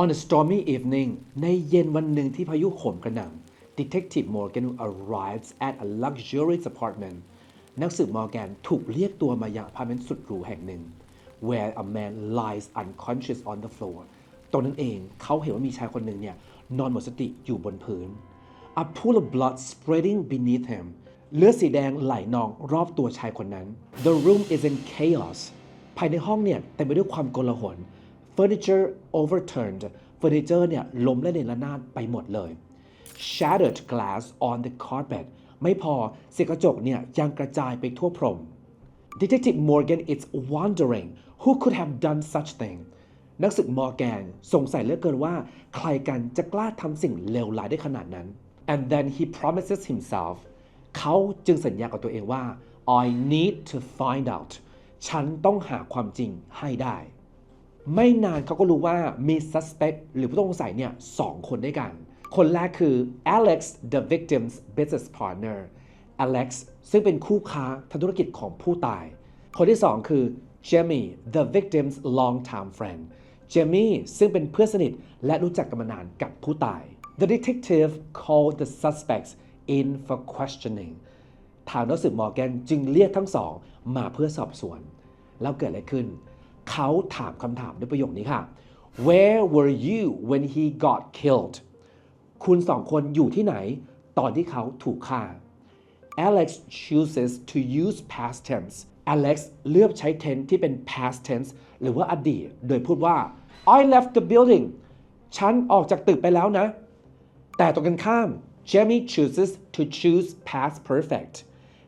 On a stormy evening ในเย็นวันหนึ่งที่พายุโหมกระหน่ำ Detective Morgan arrives at a luxurious apartment นักสืบมอร์แกนถูกเรียกตัวมายังอพาร์ตเมนต์สุดหรูแห่งหนึ่ง where a man lies unconscious on the floor ตรงนั้นเองเขาเห็นว่ามีชายคนหนึ่งเนี่ยนอนหมดสติอยู่บนพื้น A pool of blood spreading beneath him เลือดสีแดงไหลนองรอบตัวชายคนนั้น The room is in chaos ภายในห้องเนี่ยเต็มไปด้วยความโกลาหล Furniture overturned เฟอร์นิเจอร์เนี่ยล้มและเนระนาดไปหมดเลย Shattered glass on the carpet ไม่พอเศษกระจกเนี่ยยังกระจายไปทั่วพรม Detective Morgan is wondering who could have done such thing นักสืบมอร์แกนสงสัยเหลือเกินว่า ใครกันจะกล้าทำสิ่งเลวร้ายได้ขนาดนั้น and then he promises himself เขาจึงสัญญากับตัวเองว่า I need to find out ฉันต้องหาความจริงให้ได้ ไม่นานเขาก็รู้ว่ามี suspect หรือผู้ต้องสงสัยเนี่ยสองคนด้วยกัน คนแรกคือ Alex the victim's business partner Alex ซึ่งเป็นคู่ค้าทางธุรกิจของผู้ตาย คนที่สองคือ Jamie the victim's long-time friend Jamie ซึ่งเป็นเพื่อนสนิทและรู้จักกันมานานกับผู้ตาย The detective called the suspects in for questioning ทางนักสืบมอร์แกนจึงเรียกทั้งสองมาเพื่อสอบสวน แล้วเกิดอะไรขึ้น เขาถามคำถามด้วยประโยคนี้ค่ะ Where were you when he got killed คุณสองคนอยู่ที่ไหน ตอนที่เขาถูกฆ่า Alex chooses to use past tense Alex เลือกใช้ tense ที่เป็น past tense หรือว่าอดีต โดยพูดว่า I left the building ฉันออกจากตึกไปแล้วนะ แต่ตรงกันข้าม Jamie chooses to choose past perfect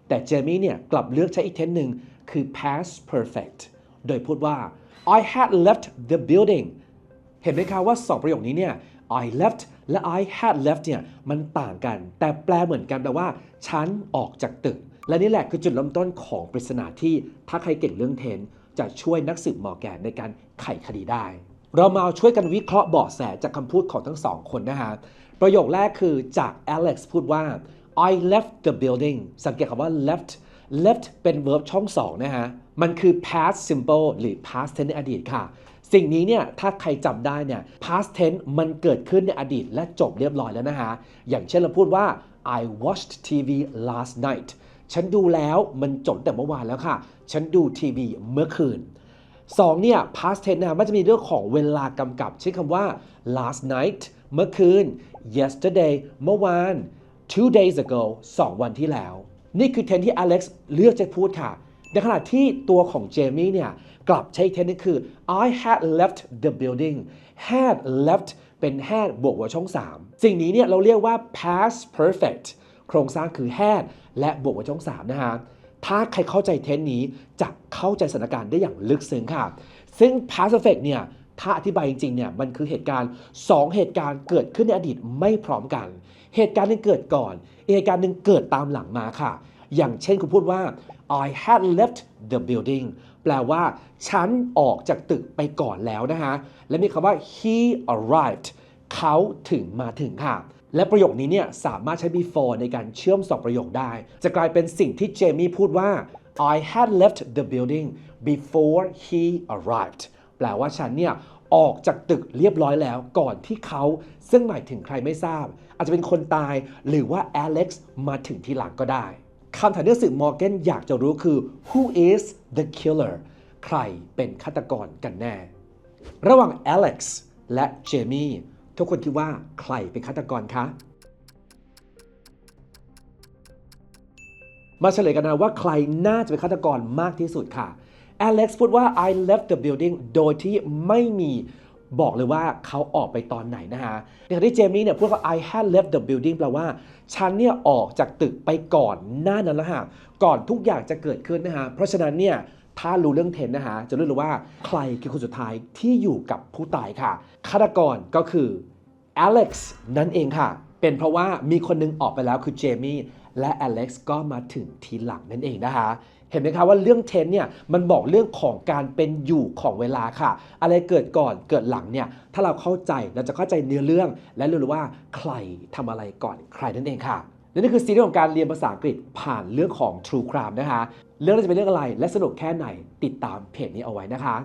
แต่ Jamie เนี่ยกลับเลือกใช้อีกเทนหนึ่งคือ past perfect โดยพูดว่า I had left the building เห็นไหมคะว่าสองประโยคนี้เนี่ย I left และ I had left เนี่ยมันต่างกัน แต่แปลเหมือนกันแปลว่า ฉันออกจากตึก และนี่แหละคือจุดเริ่มต้นของปริศนาที่ถ้าใครเก่งเรื่องเทน จะช่วยนักสืบมอร์แกนในการไขคดีได้ เรามาช่วยกันวิเคราะห์เบาะแสจากคำพูดของทั้งสองคนนะฮะประโยคแรกคือจาก Alex พูดว่า I left the building สังเกตคำว่า left left เป็น verb ช่องสองนะฮะ มันคือ past simple หรือ past tense ในอดีตค่ะ สิ่งนี้เนี่ยถ้าใครจำได้เนี่ย past tense มันเกิดขึ้นในอดีต และจบเรียบร้อยแล้วนะฮะ อย่างเช่นเราพูดว่า I watched TV last night ฉันดูแล้วมันจบแต่เมื่อวานแล้วค่ะ ฉันดูทีวีเมื่อคืนสองเนี่ย past tense นะมันจะมีเรื่องของเวลากำกับเช่นคำว่า last night เมื่อคืน yesterday เมื่อวาน two days ago สองวันที่แล้ว นี่คือเทนที่ Alex เลือกจะพูดค่ะ ในขณะที่ตัวของเจมี่เนี่ยกลับใช้เทนนี่คือ I had left the building had left เป็น had บวกหัวช่อง 3 สิ่งนี้เนี่ยเราเรียกว่า past perfect โครงสร้างคือ had และบวกหัวช่อง 3 นะฮะถ้าใครเข้าใจเทนนี้จะเข้าใจสถานการณ์ได้อย่างลึกซึ้งค่ะ ซึ่ง past perfect เนี่ยถ้าอธิบายจริงๆเนี่ยมันคือเหตุการณ์ 2 เหตุการณ์เกิดขึ้นในอดีตไม่พร้อมกัน เหตุการณ์หนึงเกิดก่อน เหตุการณ์หนึ่งเกิดตามหลังมาค่ะ อย่างเช่นคุณพูดว่า I had left the building แปลว่า ฉันออกจากตึกไปก่อนแล้วนะฮะ และมีคำว่า he arrived เขาถึงมาถึงค่ะ และประโยคนี้เนี่ยสามารถใช้ before ในการเชื่อมสองประโยคได้ จะกลายเป็นสิ่งที่เจมี่พูดว่า I had left the building before he arrived แปลว่าฉันเนี่ยออกจากตึกเรียบร้อยแล้วก่อนที่เขา ซึ่งหมายถึงใครไม่ทราบ อาจจะเป็นคนตายหรือว่า Alex มาถึงทีหลังก็ได้ คำถามที่สื่อมอร์แกนอยากจะรู้คือ who is the killer ใครเป็นฆาตกรกันแน่ ระหว่าง Alex และ Jamie ทุกคนคิดว่าใครเป็นฆาตกรคะ มาเฉลยกันนะว่าใครน่าจะเป็นฆาตกรมากที่สุดค่ะ Alex พูดว่า I left the building โดยที่ไม่มี บอกเลยว่าเขาออกไปตอนไหนนะฮะในขณะที่เจมี่เนี่ยพูดว่า I had left the building แปลว่า ฉันเนี่ยออกจากตึกไปก่อนหน้านั้นแล้วฮะก่อนทุกอย่างจะเกิดขึ้นนะฮะเพราะฉะนั้นเนี่ยถ้ารู้เรื่องเทนนะฮะจะรู้เลยว่าใครคือคนสุดท้ายที่อยู่กับผู้ตายค่ะฆาตกรก็คือ Alex นั่นเองค่ะ เป็นเพราะว่ามีคนหนึงออกไปแล้วคือเจมี่และ Alex ก็มาถึงทีหลังนั่นเองนะคะ เห็นไหมคะว่าเรื่องเทนเนี่ยมันบอกเรื่องของการเป็นอยู่ของเวลาค่ะ อะไรเกิดก่อนเกิดหลังเนี่ยถ้าเราเข้าใจเราจะเข้าใจเนื้อเรื่อง และรู้ว่าใครทำอะไรก่อนใครนั่นเองค่ะและนี่คือซีรีส์ของการเรียนภาษาอังกฤษผ่านเรื่องของ True Crime นะคะ เรื่องจะเป็นเรื่องอะไรและสนุกแค่ไหนติดตามเพจนี้เอาไว้นะคะ